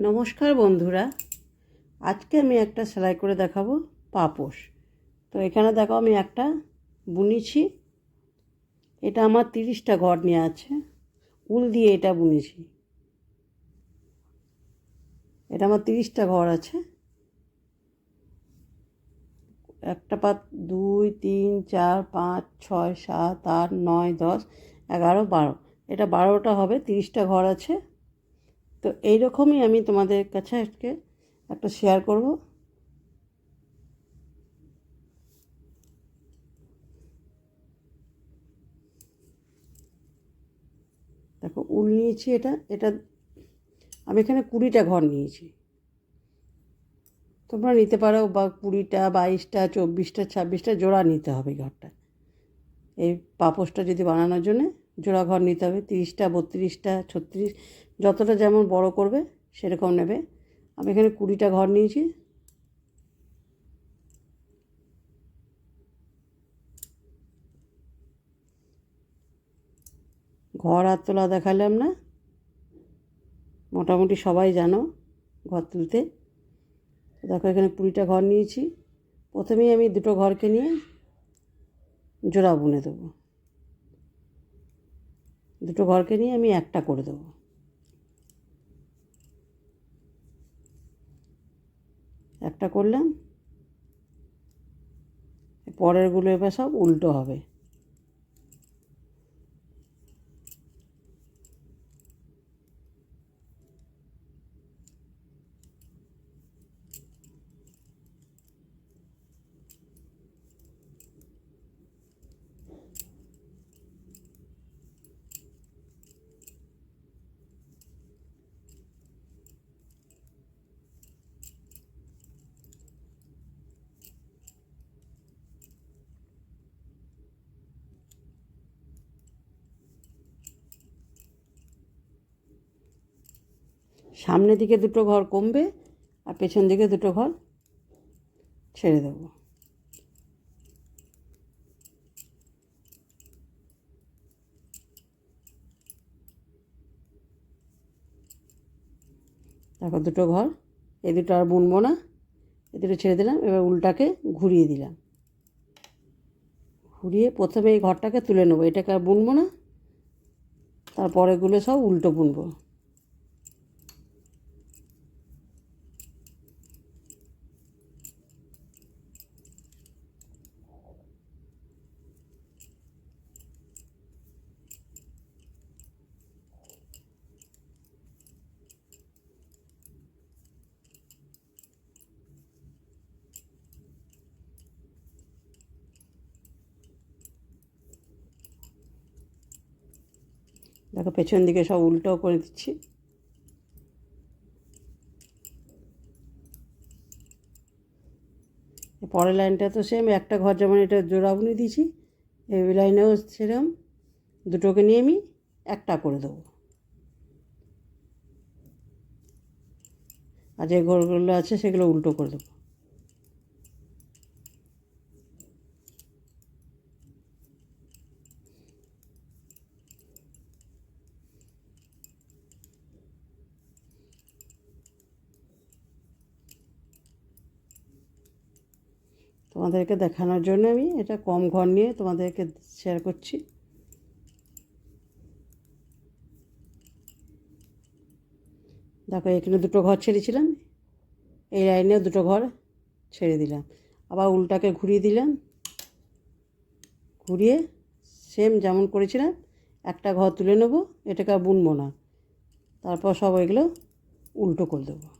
নমস্কার বন্ধুরা। আজকে আমি একটা সেলাই করে দেখাবো পাপোশ। তো এখানে দেখো আমি একটা বুনেছি। এটা আমার তিরিশটা ঘর নিয়ে আছে। উল দিয়ে এটা বুনেছি। এটা আমার তিরিশটা ঘর আছে। একটা পাত দুই, তিন, চার, পাঁচ, ছয়, সাত, আট, নয়, দশ, এগারো, বারো। এটা বারোটা হবে, তিরিশটা ঘর আছে। তো এইরকমই আমি তোমাদের কাছে আজকে একটা শেয়ার করব। দেখো, উল নিয়েছি এটা এটা আমি এখানে কুড়িটা ঘর নিয়েছি। তোমরা নিতে পারো, বা কুড়িটা, বাইশটা, চব্বিশটা, ছাব্বিশটা জোড়া নিতে হবে ঘরটা। এই পাপোশটা যদি বানানোর জন্যে। জোড়া ঘর নিতে হবে, তিরিশটা, বত্রিশটা, ছত্রিশ, যতটা যেমন বড় করবে সেরকম নেবে। আমি এখানে কুড়িটা ঘর নিয়েছি। ঘর আর তোলা দেখালাম না। মোটামুটি সবাই জানো ঘর তুলতে। দেখো এখানে কুড়িটা ঘর নিয়েছি। প্রথমেই আমি দুটো ঘরকে নিয়ে জোড়া বুনে দেবো। দুটো ঘরকে নিয়ে আমি একটা করে দেবো। একটা করলাম পরেরগুলো এবার সব উল্টো হবে। সামনের দিকে দুটো ঘর কমবে আর পেছন দিকে দুটো ঘর ছেড়ে দেবো। দেখো দুটো ঘর এই দুটো আর বুনবো না, এ দুটো ছেড়ে দিলাম, এবার উল্টাকে ঘুরিয়ে দিলাম। ঘুরিয়ে প্রথমে এই ঘরটাকে তুলে নেব, এটাকে আর বুনবো না, তারপরেগুলো সব উল্টো বুনবো। দেখো, পেছন দিকে সব উল্টো করে দিচ্ছি। পরের লাইনটা তো সেম একটা ঘর যেমন এটা জোড়া বুনে দিয়েছি, এই লাইনেও সেরকম দুটোকে নিয়ে আমি একটা করে দেবো। আর যে ঘরগুলো আছে সেগুলো উল্টো করে দেবো। তোমাদেরকে দেখানোর জন্য আমি এটা কম ঘর নিয়ে তোমাদেরকে শেয়ার করছি। দেখো, এখানে দুটো ঘর ছেড়েছিলাম। এই লাইনেও দুটো ঘর ছেড়ে দিলাম। আবার উল্টাকে ঘুরিয়ে দিলাম। ঘুরিয়ে সেম যেমন করেছিলাম, একটা ঘর তুলে নেব, এটাকে আর বুনবো না। তারপর সব এগুলো উল্টো করে দেবো।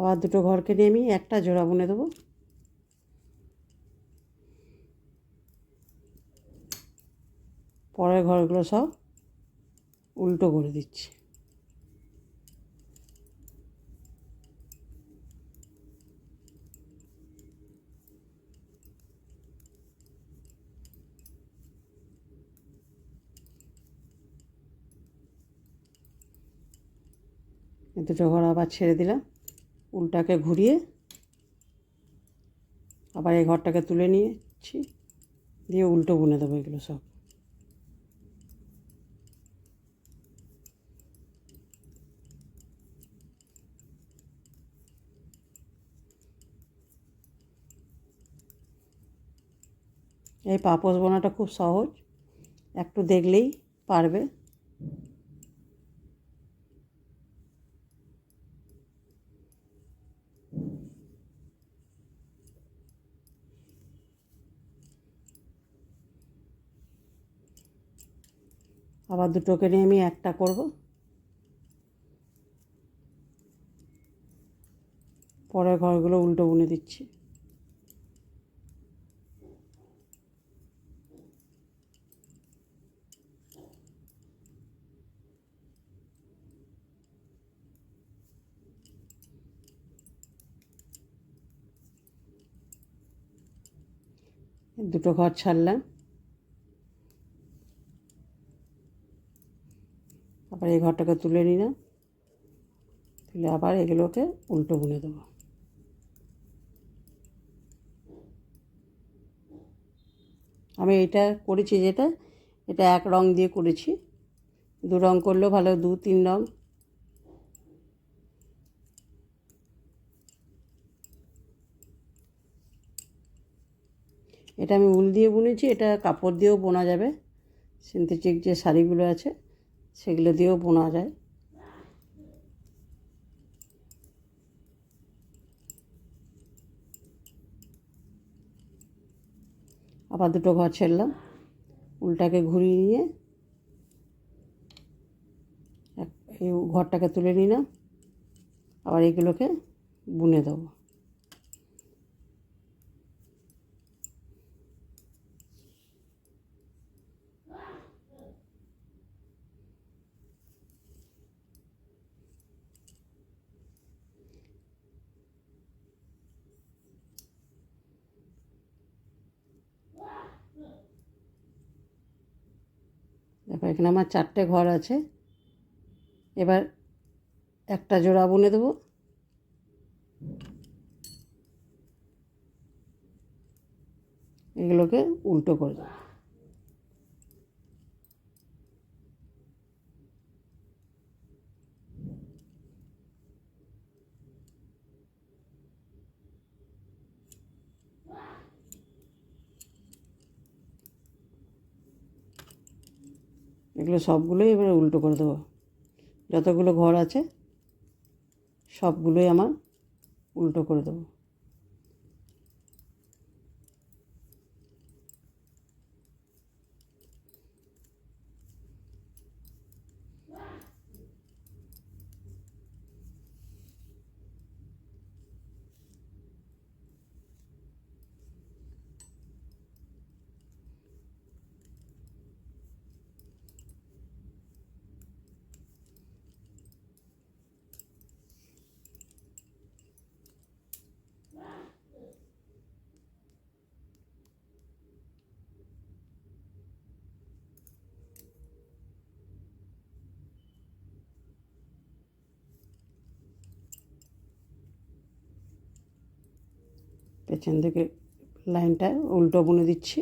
আবার দুটো ঘরকে নিয়ে আমি একটা জোড়া বুনে দেবো। পরের ঘরগুলো সব উল্টো করে দিচ্ছি। দুটো ঘর আবার ছেড়ে দিলাম। উল্টাকে ঘুরিয়ে আবার এই ঘরটাকে তুলে নিয়েছি। দিয়ে উল্টো বুনে দেবো এগুলো সব। এই পাপোশ বোনাটা খুব সহজ। একটু দেখলেই পারবে আবার দুটোকে নিয়ে আমি একটা করব। পরের ঘরগুলো উল্টো বুনে দিচ্ছি। দুটো ঘর ছাড়লাম আবার এই ঘরটাকে তুলে নিলাম। তুলে আবার এগুলোকে উল্টো বুনে দেবো। আমি এটা করেছি যেটা, এটা এক রং দিয়ে করেছি। দু রং করলেও ভালো, দু তিন রং। এটা আমি উল দিয়ে বুনেছি, এটা কাপড় দিয়েও বোনা যাবে। সিনথেটিক যে শাড়িগুলো আছে সেগুলো দিয়েও বোনা যায়। আবার দুটো ঘর ছেড়লাম। উলটাকে ঘুরিয়ে নিয়ে এই ঘরটাকে তুলে নিলাম। আবার এগুলোকে বুনে দেবো দেখো এখানে আমার চারটে ঘর আছে। এবার একটা জোড়া বুনে দেবো। এগুলোকে উল্টো করে দেবো। এগুলো সবগুলোই এবারে উল্টো করে দেবো। যতগুলো ঘর আছে সবগুলোই আমার উল্টো করে দেবো। পেছন থেকে লাইনটা উল্টো বুনে দিচ্ছি।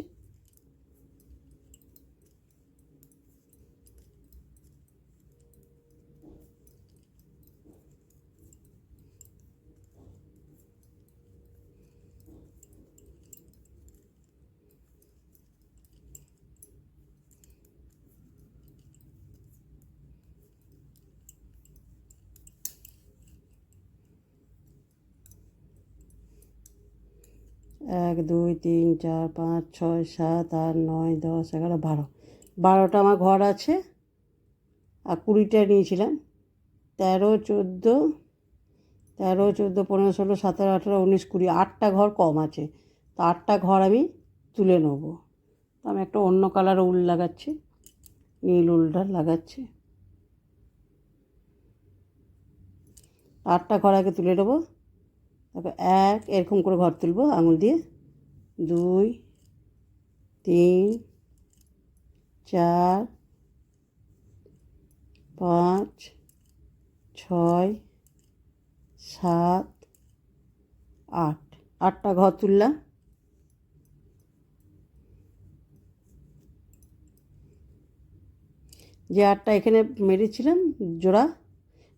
এক, দুই, তিন, চার, পাঁচ, ছয়, সাত, আট, নয়, দশ, এগারো, বারো। বারোটা আমার ঘর আছে। আর কুড়িটা নিয়েছিলাম। তেরো, চোদ্দ তেরো, চোদ্দ, পনেরো, ষোলো, সতেরো, আঠেরো, উনিশ, কুড়ি, আটটা ঘর কম আছে। তো আটটা ঘর আমি তুলে নেব। তো আমি একটা অন্য কালার উল লাগাচ্ছি। নীল উলটা লাগাচ্ছি। আটটা ঘর আগে তুলে নেব। তারপর এক, এরকম করে ঘর তুলবো, আঙুল দিয়ে। দুই, তিন, চার, পাঁচ, ছয়, সাত, আট। আটটা ঘর তুললাম। যে আটটা এখানে মেরেছিলাম, জোড়া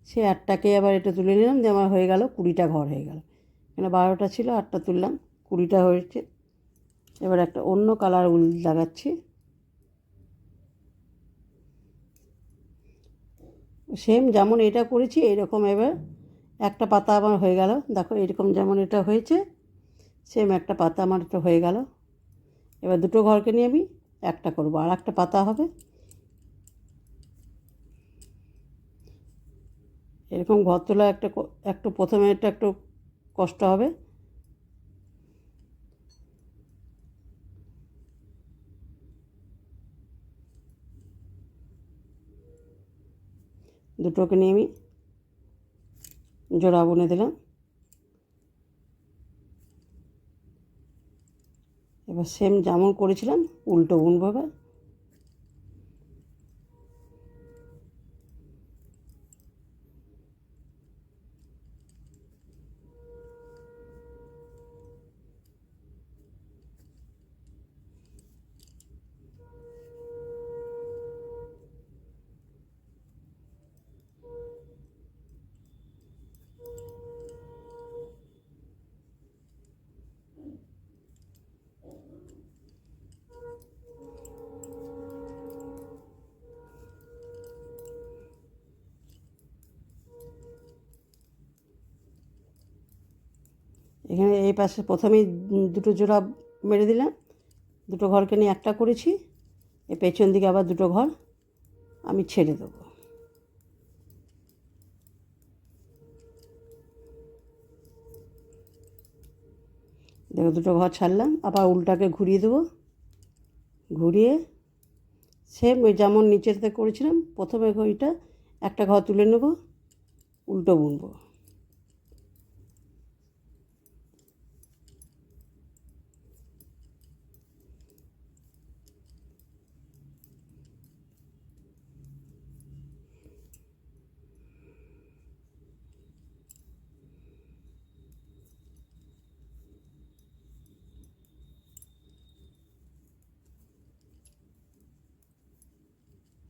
সেই আটটাকে আবার এটা তুলে নিলাম, যে আমার হয়ে গেল কুড়িটা ঘর হয়ে গেল। এখানে বারোটা ছিল, আটটা তুললাম, কুড়িটা হয়েছে। এবার একটা অন্য কালার উল লাগাচ্ছি। সেম যেমন এটা করেছি, এরকম এবার একটা পাতা আমার হয়ে গেল। দেখো, এরকম যেমন এটা হয়েছে সেম একটা পাতা আমার এটা হয়ে গেল। এবার দুটো ঘরকে নিয়ে আমি একটা করব, আর একটা পাতা হবে। এরকম ঘর তোলা একটা একটু প্রথমে একটা একটু কষ্ট হবে। দুটোকে নিয়ে আমি জোড়া বুনে দিলাম। এবার সেম যেমন করেছিলাম উল্টো বুনবো এখানে এই পাশে প্রথমেই দুটো জোড়া মেরে দিলাম। দুটো ঘরকে নিয়ে একটা করেছি, এ পেছন দিকে আবার দুটো ঘর, আমি ছেড়ে দেবো। দেখো, দুটো ঘর ছাড়লাম, আবার উল্টাকে ঘুরিয়ে দেবো। ঘুরিয়ে সেম ওই যেমন নিচেতে করেছিলাম, প্রথমে ওইটা একটা ঘর তুলে নেব, উল্টো বুনবো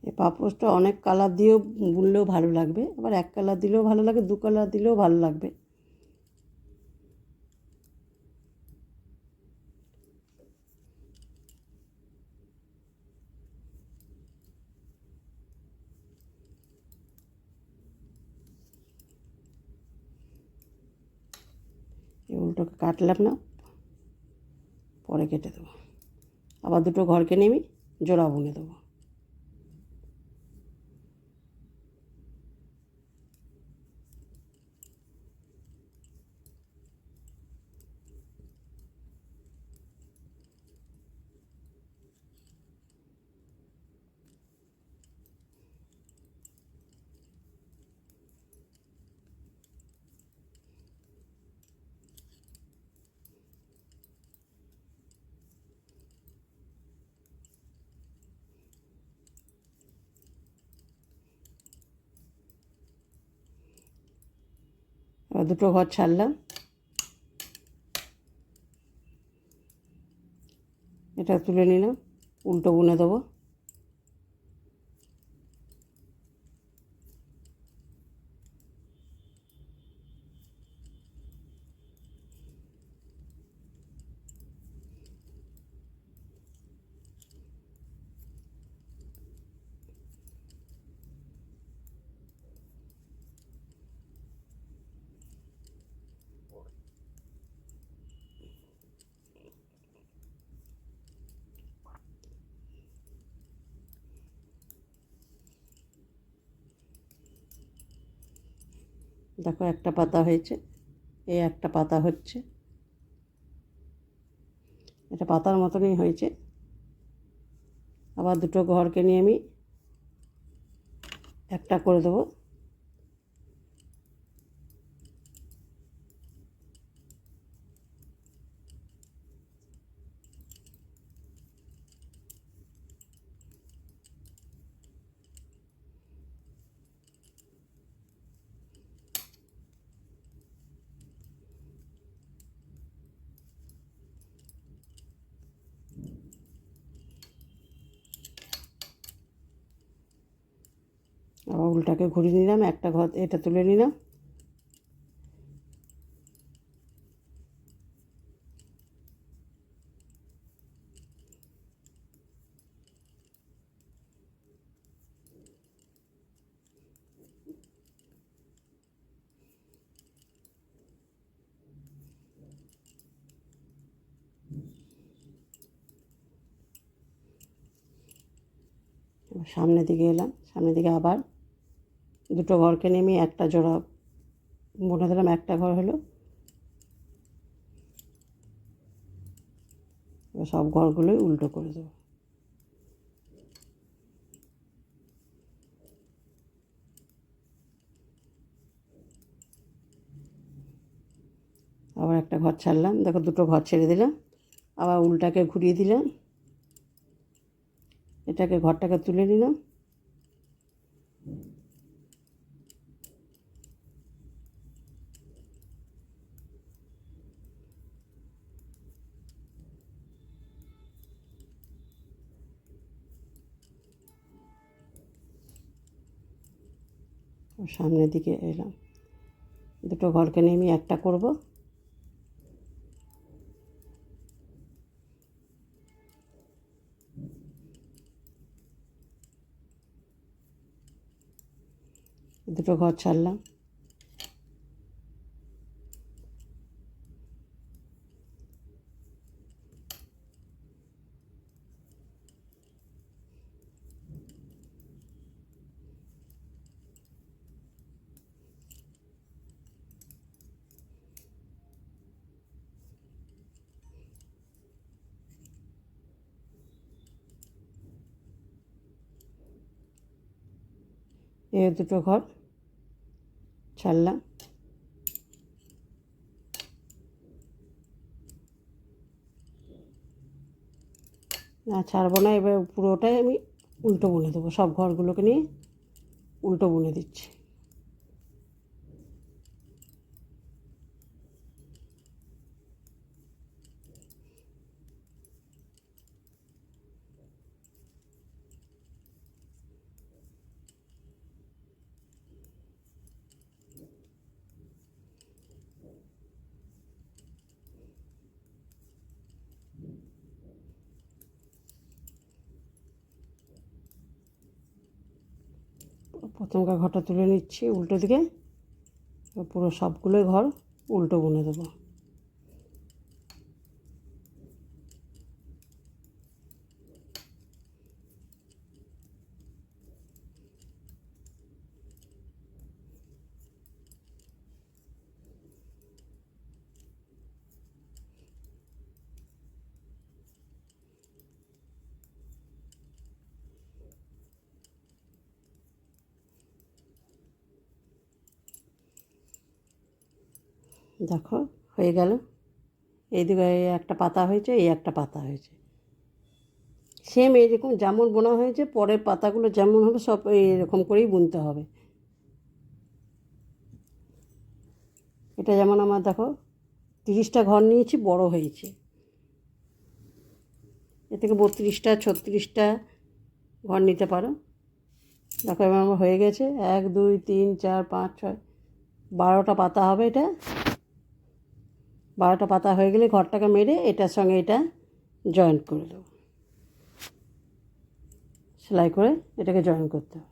এই পাপোশটা অনেক কালার দিয়েও বুনলেও ভালো লাগবে, আবার এক কালার দিলেও ভালো লাগে, দু কালার দিলেও ভালো লাগবে। উল্টোকে কাটলাম না, পরে কেটে দেবো। আবার দুটো ঘরকে নিয়ে আমি জোড়া বুনে দেবো এবার দুটো ঘর ছাড়লাম। এটা তুলে নিলাম উল্টো বুনে দেবো। দেখো একটা পাতা হয়েছে, এই একটা পাতা হচ্ছে। এটা পাতার মতনই হয়েছে। আবার দুটো ঘরকে নিয়ে আমি একটা করে দেবো। আবার উল্টাকে ঘুরিয়ে নিলাম একটা ঘর এটা তুলে নিলাম। সামনের দিকে এলাম। সামনের দিকে আবার দুটো ঘরকে নেমে একটা জোড়া বুনে দিলাম, একটা ঘর হলো। সব ঘরগুলোই উল্টো করে দেবো। আবার একটা ঘর ছাড়লাম। দেখো দুটো ঘর ছেড়ে দিলাম। আবার উল্টাকে ঘুরিয়ে দিলাম। এটাকে ঘরটাকে তুলে নিলাম। সামনের দিকে এলাম। দুটো ঘরকে নেমে একটা করব। দুটো ঘর ছাড়লাম। এ দুটো ঘর ছাড়লাম না, ছাড়বো না, এবার পুরোটাই আমি উল্টো বুনে দেবো, সব ঘরগুলোকে নিয়ে উল্টো বুনে দিচ্ছি। প্রথমকার ঘরটা তুলে নিচ্ছি উল্টো দিকে। পুরো সবগুলোই ঘর উল্টো বুনে দেবো। দেখো, হয়ে গেল। এই একটা পাতা হয়েছে, এই একটা পাতা হয়েছে। সেম এইরকম যেমন বোনা হয়েছে, পরের পাতাগুলো যেমন হবে, সব এরকম করেই বুনতে হবে। এটা যেমন আমার দেখো, তিরিশটা ঘর নিয়েছি, বড় হয়েছে। এ থেকে বত্রিশটা, ছত্রিশটা ঘর নিতে পারো। দেখো, এবার আমার হয়ে গেছে। এক, দুই, তিন, চার, পাঁচ, ছয়, বারোটা পাতা হবে এটা। বারোটা পাতা হয়ে গেলে ঘরটাকে মেরে এটার সঙ্গে এটা জয়েন্ট করে দেবো। সেলাই করে এটাকে জয়েন করতে হবে।